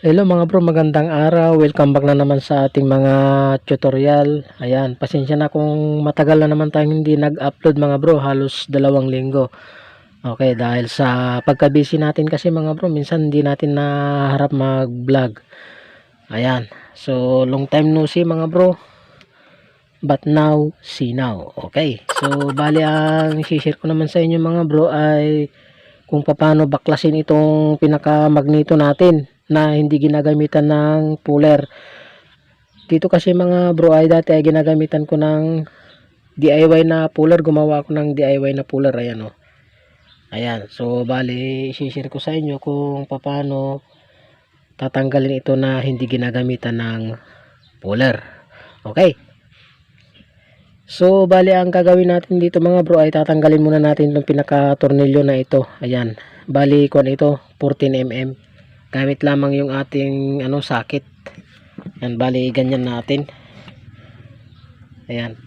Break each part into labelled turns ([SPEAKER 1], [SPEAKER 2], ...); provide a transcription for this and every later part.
[SPEAKER 1] Hello mga bro, magandang araw. Welcome back na naman sa ating mga tutorial. Ayan, pasensya na kung matagal na naman tayong hindi nag-upload mga bro, halos dalawang linggo. Okay, dahil sa pagka-busy natin kasi mga bro, minsan hindi natin naharap mag-vlog. Ayan, so long time no see mga bro. But now, see now. Okay, so bali ang share ko naman sa inyo mga bro ay kung paano baklasin itong pinaka-magnito natin na hindi ginagamitan ng puller. Dito kasi mga bro ay dati ay ginagamitan ko ng DIY na puller. Gumawa ako ng DIY na puller. Ayan o. Ayan. So, bali, isishare ko sa inyo kung paano tatanggalin ito na hindi ginagamitan ng puller. Okay. So, bali, ang gagawin natin dito mga bro ay tatanggalin muna natin itong pinaka-tornilyo na ito. Ayan. Bali, kuan ito, 14mm gamit lamang yung ating ano sakit. Yan bali ganyan natin. Ayan.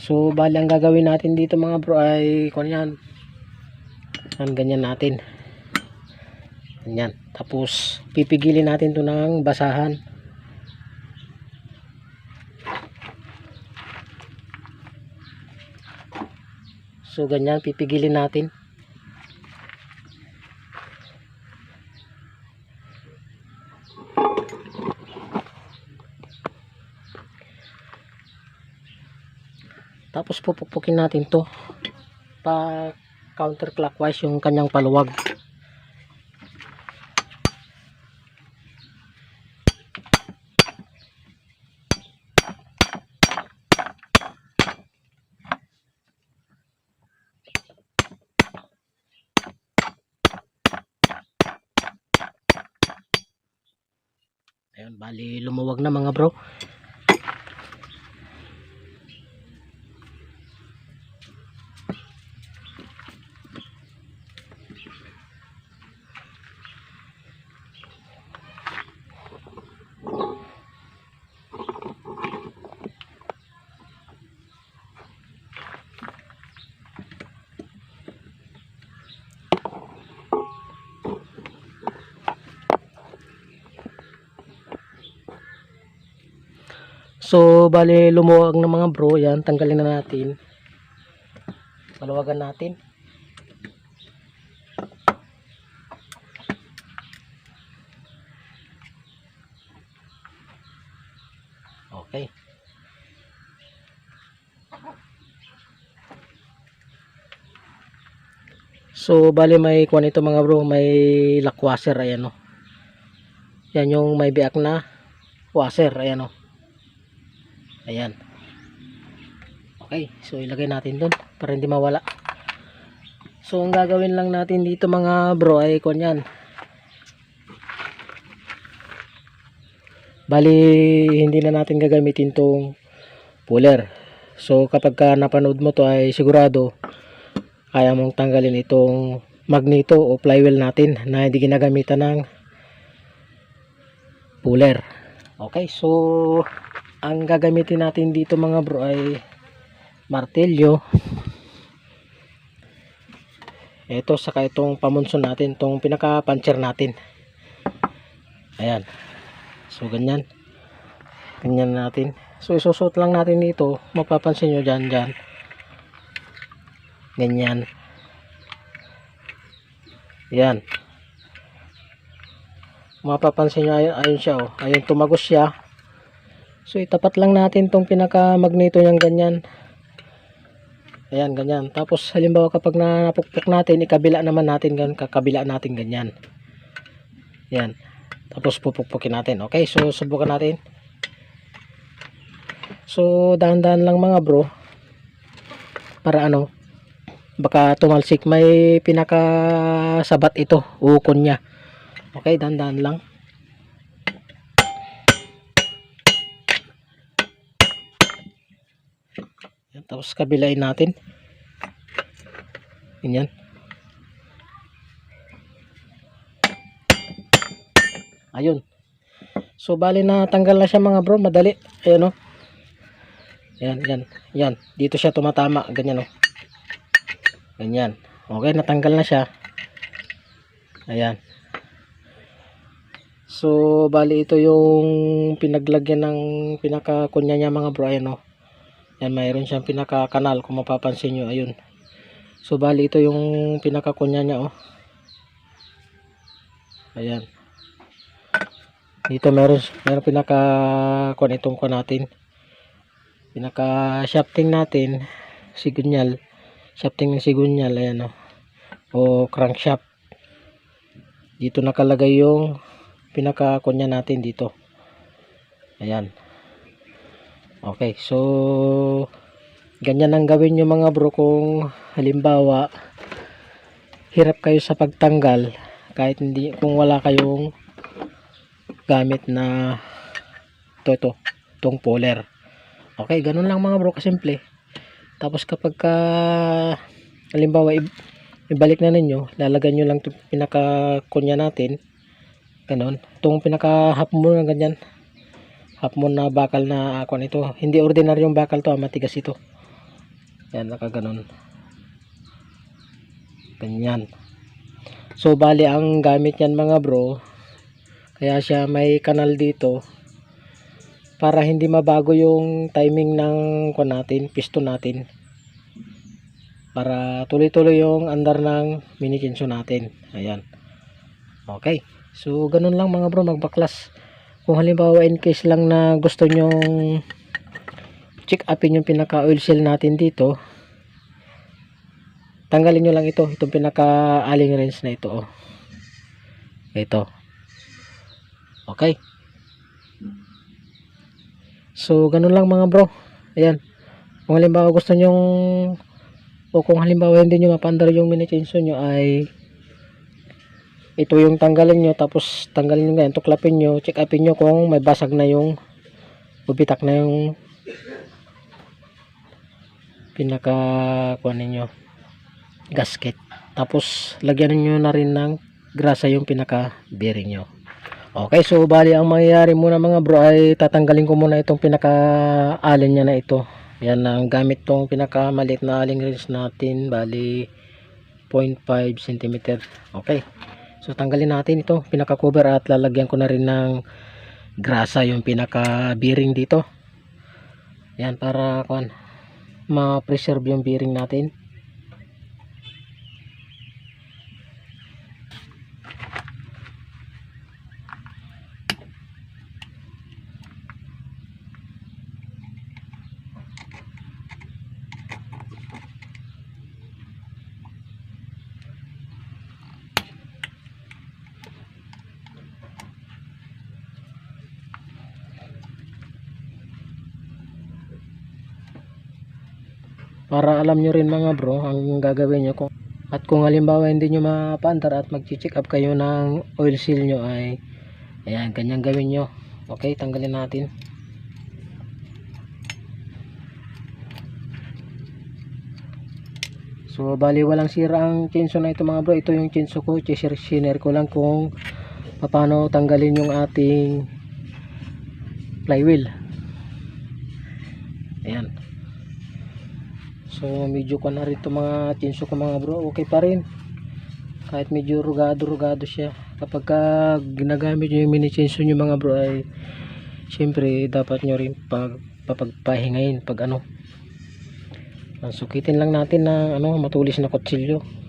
[SPEAKER 1] So bali ang gagawin natin dito mga bro ay kung yan. Yan ganyan natin. Ganyan. Tapos pipigilin natin to ng basahan. So ganyan pipigilin natin Tapos pupukpukin natin to pa counterclockwise yung kanyang paluwag. Ayun, bali lumuwag na mga bro. So, bali lumuwag ng mga bro, yan, tanggalin na natin. Paluwagan natin. Okay. So, bali may kuha nito mga bro, may lock washer, ayan o. Yan yung may biak na washer, ayan o. Ayan. Okay, so ilagay natin dun para hindi mawala. So ang gagawin lang natin dito mga bro ay kon yan. Bali hindi na natin gagamitin tong puller. So kapag ka napanood mo to ay sigurado kaya mong tanggalin itong magneto o flywheel natin na hindi ginagamitan ng puller. Okay, so ang gagamitin natin dito mga bro ay martelyo. Ito saka itong pamunson natin itong pinaka puncher natin. Ayan. So ganyan. Ganyan natin. So isusot lang natin dito. Mapapansin nyo dyan dyan. Ganyan. Ayan. Mapapansin nyo ayun, ayun siya oh. ayun tumagos siya So itapat lang natin tong pinaka magneto niyang ganyan. Ayan, ganyan. Tapos halimbawa kapag napukpok natin, ikabila naman natin ganyan, kakabila natin ganyan. Ayan. Tapos pupukpukin natin. Okay, so subukan natin. So dahan-dahan lang mga bro. Para ano, baka tumalsik may pinaka sabat ito, ukon niya. Okay, dahan-dahan lang. Yan, tapos kabilain natin. Ganyan. Ayun. So, bali na tanggal na siya mga bro. Madali. Ayan o. Yan, yan. Yan. Dito siya tumatama. Ganyan o. Ganyan. Okay, natanggal na siya. Ayan. So, bali ito yung pinaglagyan ng pinaka-kunya niya mga bro. Ayan o. Yan, mayroon siyang pinaka-kanal kung mapapansin nyo. Ayun. So, bali ito yung pinaka-kunya niya o. Ayan. Dito meron, meron pinaka-kun itong kun natin. Pinaka-shafting natin. Sigunyal. Shafting ng sigunyal. Ayan o. O crankshaft. Dito nakalagay yung pinaka-kunya natin dito. Ayan. Okay, so ganyan ang gawin nyo mga bro kung halimbawa hirap kayo sa pagtanggal kahit hindi kung wala kayong gamit na to to tong puller. Okay, ganun lang mga bro kasimple. Tapos kapag ka halimbawa ibalik na ninyo, lalagyan nyo lang itong pinaka-kunya natin Ganon. Itong pinaka half moon na ganyan. Half moon na bakal na ako nito. Hindi ordinaryong bakal to, ah, matigas ito. Yan, naka ganon. Ganyan. So, bali ang gamit yan mga bro. Kaya siya may kanal dito. Para hindi mabago yung timing ng ko natin, piston natin. Para tuloy-tuloy yung andar ng mini chinso natin. Ayan. Okay. So, ganun lang mga bro, magbaklas. Kung halimbawa in case lang na gusto nyong check upin yung pinaka oil seal natin dito, tanggalin nyo lang ito, itong pinaka alling wrench na ito. Oh. Ito. Okay. So, ganun lang mga bro. Ayan. Kung halimbawa gusto nyong o kung halimbawa hindi nyo mapandar yung mini chainsaw nyo ay ito yung tanggalin nyo tapos tanggalin nyo ganyan tuklapin nyo check upin nyo kung may basag na yung bubitak na yung pinaka kuha ninyo gasket. Tapos lagyan nyo na rin ng grasa yung pinaka bearing nyo. Okay so bali ang mangyayari muna mga bro ay tatanggalin ko muna itong pinaka alin nya na ito. Yan ang gamit tong pinaka maliit na aling wrench natin bali 0.5 cm okay So tanggalin natin ito, pinaka cover at lalagyan ko na rin ng grasa yung pinaka bearing dito. Yan para kon ma-preserve yung bearing natin. Para alam nyo rin mga bro ang gagawin nyo kung at kung halimbawa hindi nyo mapaandar at mag-check up kayo ng oil seal nyo ay ayan ganyan gawin nyo. Okay tanggalin natin. So bali walang sira ang chinso na ito mga bro. Ito yung chinso ko shiner ko lang kung paano tanggalin yung ating flywheel. Ayan So medyo ko na rito mga chinso ko mga bro, okay pa rin. Kahit medyo rugado-rugado siya. Kapag ka ginagamit nyo yung mini chinso nyo mga bro ay syempre dapat nyo rin pag papagpahingayin pag ano. Sukitin lang natin na ano matulis na kutsilyo.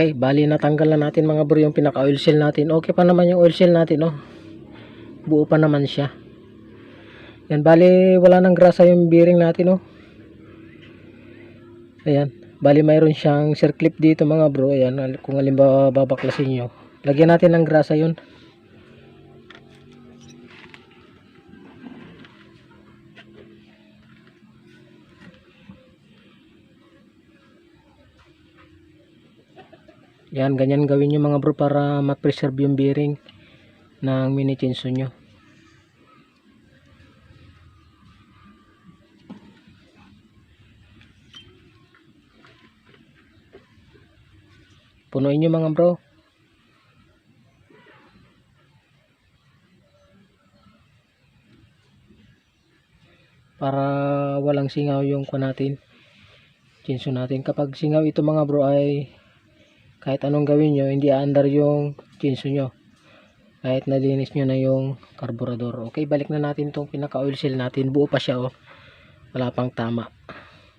[SPEAKER 1] Okay, bali natanggal na natin mga bro yung pinaka oil seal natin. Okay pa naman yung oil seal natin, oh. Buo pa naman siya. Yan, bali wala nang grasa yung bearing natin, oh. Ayan, bali mayroon siyang circlip dito mga bro. Ayan, kung halimbawa babaklasin nyo. Lagyan natin ng grasa yun. Yan, ganyan gawin nyo mga bro para ma-preserve yung bearing ng mini chainsaw nyo. Punuin nyo mga bro. Para walang singaw yung kwa natin. Chinso natin. Kapag singaw ito mga bro ay kahit anong gawin nyo hindi aandar yung chinso nyo. Kahit nalinis nyo na yung carburetor okay balik na natin tong pinaka oil seal natin. Buo pa siya oh. Wala pang tama.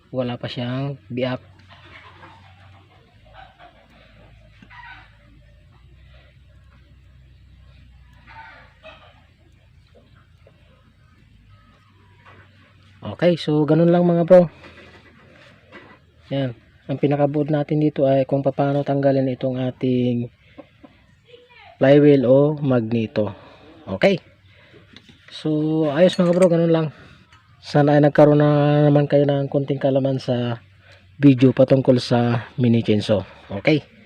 [SPEAKER 1] Wala pa siyang biak. Okay, so ganun lang mga bro. Yan. Ang pinakabuod natin dito ay kung paano tanggalin itong ating flywheel o magneto. Okay. So, ayos mga bro, ganun lang. Sana ay nagkaroon na naman kayo ng konting kalaman sa video patungkol sa mini chainsaw. Okay.